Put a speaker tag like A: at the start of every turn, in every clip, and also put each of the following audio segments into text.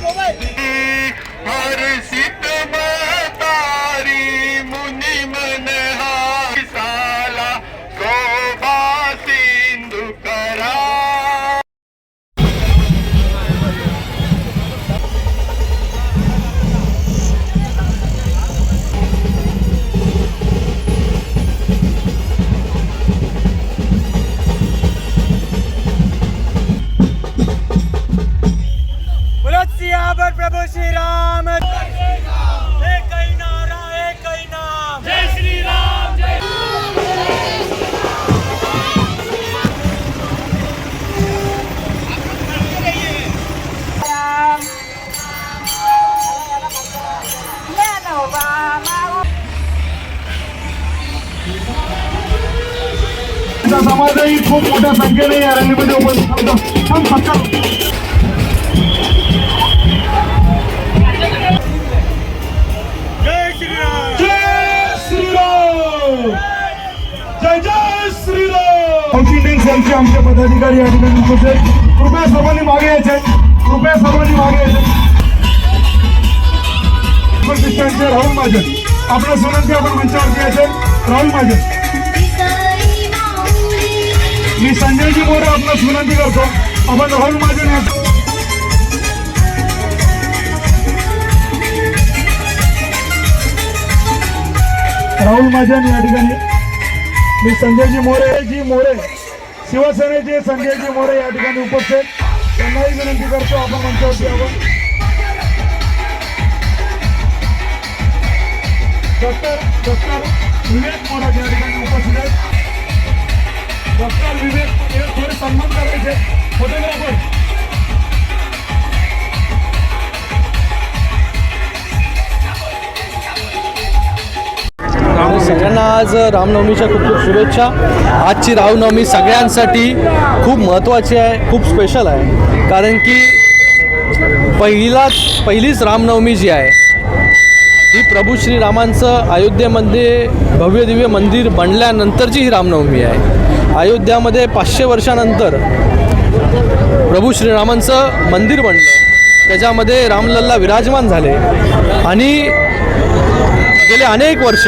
A: 我们
B: बोलो सियावर प्रभु श्री राम एक ही नारा एक ही नाम। जय श्री राम जय
C: आमचा समाजही खूप मोठ्या संख्येने या रॅलीमध्ये उपस्थित होता.
B: जय
C: श्रीराम! साऊथ इंडियन आमचे पदाधिकारी या ठिकाणी उपस्थित कृपया सर्वांनी मागे यायचे. कृपया सर्वांनी मागे यायचे. उपस्थितांचे राहुल महाजन आपल्या विनंती आपण मंचावरती यायचे. राहुल महाजन मी संजयजी मोरे आपणास विनंती करतो. आपण राहुल महाजन याचं राहुल महाजन या ठिकाणी मी संजयजी मोरे जी मोरे. शिवसेनेचे संजयजी मोरे या ठिकाणी उपस्थित. त्यांनाही विनंती करतो आपण मंचावरती यावं डॉक्टर डॉक्टर विवेक मोरात या ठिकाणी उपस्थित आहेत. डॉक्टर विवेक थोडे सन्मान करायचे. फोटोग्राफर
D: आज रामनवमीच्या खूप खूप शुभेच्छा. आजची रामनवमी सगळ्यांसाठी खूप महत्त्वाची आहे खूप स्पेशल आहे. कारण की पहिलाच पहिलीच रामनवमी जी आहे ही प्रभू श्रीरामांचं अयोध्येमध्ये भव्य दिव्य मंदिर बनल्यानंतरची ही रामनवमी आहे. अयोध्यामध्ये पाचशे वर्षानंतर प्रभू श्रीरामांचं मंदिर बनलं. त्याच्यामध्ये रामलल्ला विराजमान झाले. आणि गेले अनेक वर्ष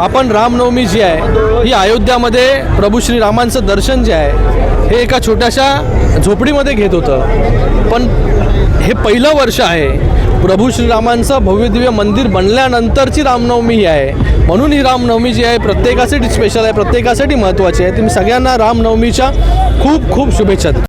D: आपण रामनवमी जी आहे ही अयोध्यामध्ये प्रभू श्रीरामांचं दर्शन जे आहे हे एका छोट्याशा झोपडीमध्ये घेत होतं. पण हे पहिलं वर्ष आहे प्रभू श्रीरामांचं भव्यदिव्य मंदिर बनल्यानंतरची रामनवमी ही आहे. म्हणून ही रामनवमी जी आहे प्रत्येकासाठी स्पेशल आहे प्रत्येकासाठी महत्त्वाची आहे. तुम्ही सगळ्यांना रामनवमीच्या खूप खूप शुभेच्छा